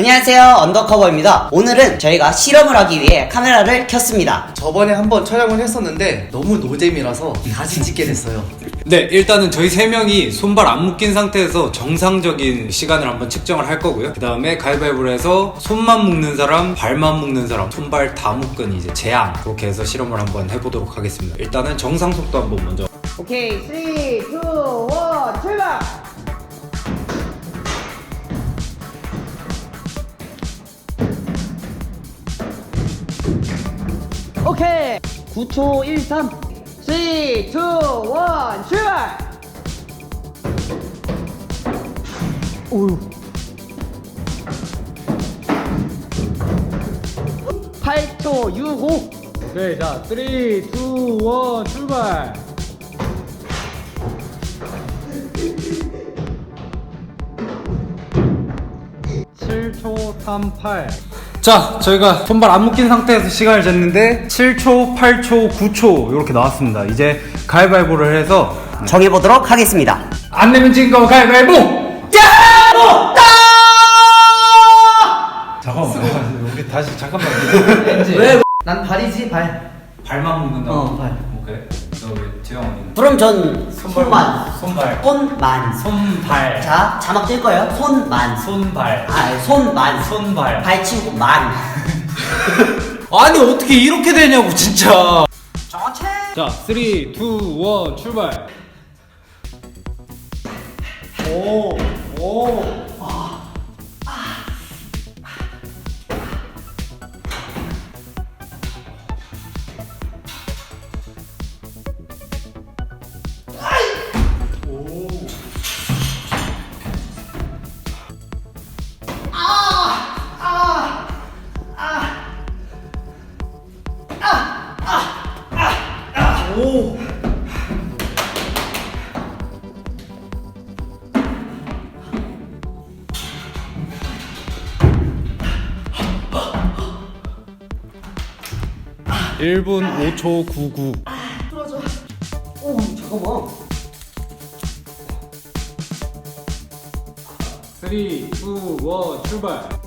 안녕하세요 언더커버입니다 오늘은 저희가 실험을 하기 위해 카메라를 켰습니다 저번에 한번 촬영을 했었는데 너무 노잼이라서 다시 찍게 됐어요. 네, 일단은 저희 세 명이 손발 안 묶인 상태에서 정상적인 시간을 한번 측정을 할 거고요. 그 다음에 가위바위보를 해서 손만 묶는 사람, 발만 묶는 사람, 손발 다 묶은 이제 제한 그렇게 해서 실험을 한번 해보도록 하겠습니다. 일단은 정상 속도 한번 먼저. 오케이 3, 2, 1 출발 오케이. 9초 13 3, 2, 1 출발! 오유 8초 65 오케이 자 3, 2, 1 출발! (7초 38) 자, 저희가 손발 안 묶인 상태에서 시간을 쟀는데 7초, 8초, 9초 이렇게 나왔습니다. 이제 가위바위보를 해서 정해보도록 하겠습니다 안 내면 진거 가위바위보! 잠깐만, 우리 다시 잠깐만. 왜? 난 발이지 발. 발만 묶는다고? 어, 발. 오케이. 너왜 재영 어디? 그럼 전 손만 손발. 손만 손발. 자 자막 뜰 거예요 손만 손발. 아 손만 손발. 발 치고 만 아니 어떻게 이렇게 되냐고 진짜. 자 3, 2, 1 출발 오, 오. 일분 5초 99 오, 잠깐만. 3, 2, 1 출발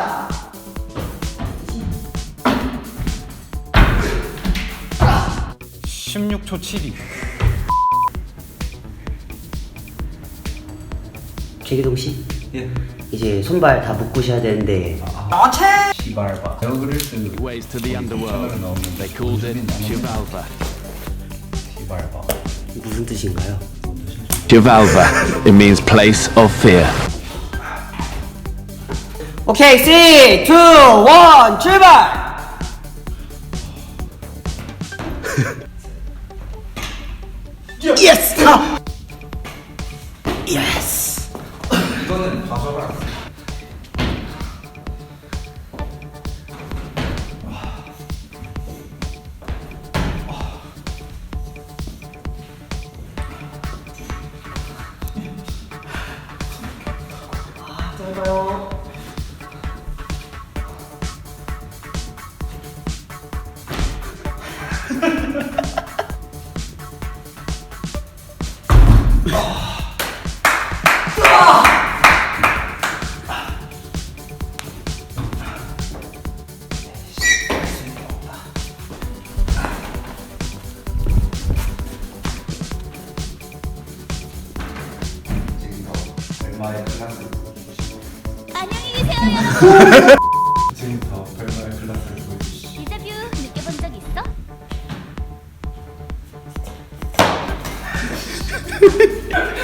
너무 쉽다. 16초 72. 최기동 씨, 예. 이제 손발 다 묶으셔야 되는데. 시발바. 에어그릴스 ways to the underworld. They called it Chivalva. 시발바. 무슨 뜻인가요? Chivalva. It means place of fear. 오케이, 3, 2, 1 출발. 예스! 아! 예스! 이거는 봐줘라. 안녕히 계세요. 지금부 やめて。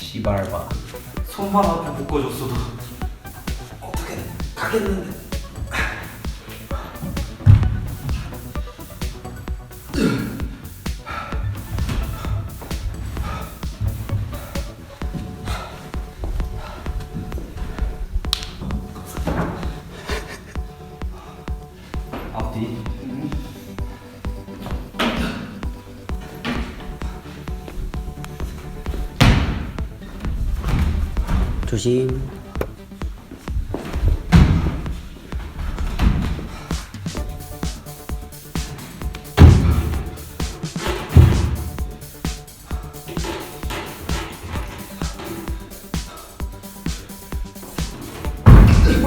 씨발바. 손만 앞에 묶어줬어도 어떻게 가겠는데. 조심.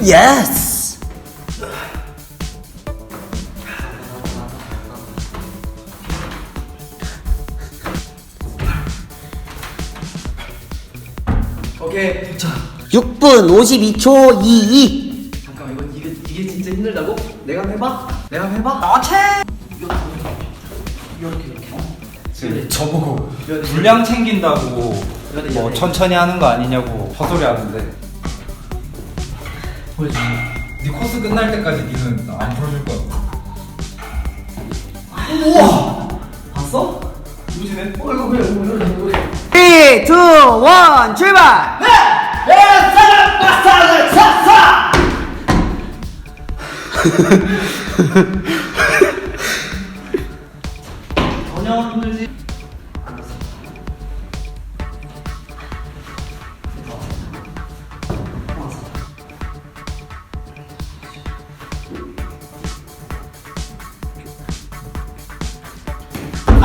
예스! 6분 52초 22. 잠깐만 이거 이게 이게 진짜 힘들다고? 내가 한번 해봐. 내가 한번 해봐. 나체. 이렇게 이렇게. 지금 저보고 분량 챙긴다고 뭐 천천히 하는 거 아니냐고 헛소리 하는데 보여줘 네 코스 끝날 때까지 니는 안 풀어줄 거야 봤어? 누구지네? 어 이거 왜 이거 왜 이거 왜? 3, 2, 1, 출발! 전혀 힘들지.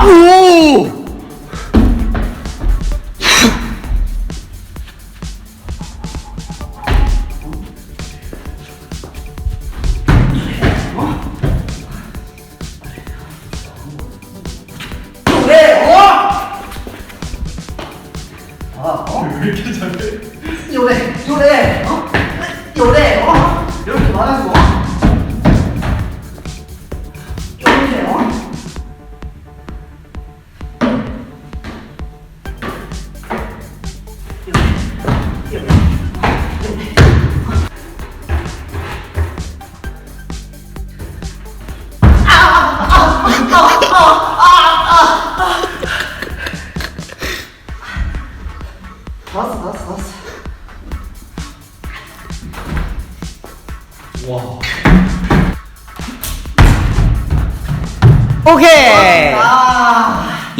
요래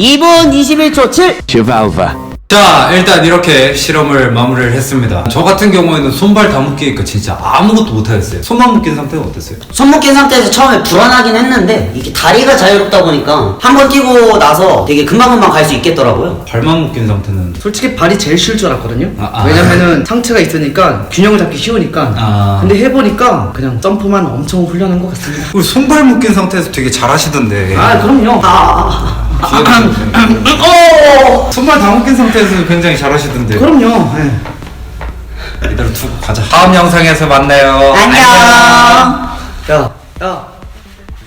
2분 21초 7. Chivalva. 자 일단 이렇게 실험을 마무리를 했습니다 저 같은 경우에는 손발 다 묶이니까 진짜 아무것도 못하겠어요 손만 묶인 상태는 어땠어요? 손 묶인 상태에서 처음에 불안하긴 했는데 이게 다리가 자유롭다 보니까 한 번 뛰고 나서 되게 금방금방 갈 수 있겠더라고요. 발만 묶인 상태는 솔직히 발이 제일 쉬울 줄 알았거든요. 아, 아. 왜냐면은 상체가 있으니까 균형을 잡기 쉬우니까. 아. 근데 해보니까 그냥 점프만 엄청 훈련한 것 같습니다. 우리 손발 묶인 상태에서 되게 잘하시던데 아 그럼요. 아, 나요. 손발 다 묶인 상태에서 굉장히 잘하시던데 그럼요. 예. 이대로 두고 가자 다음 영상에서 만나요 안녕! 야, 야,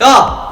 야!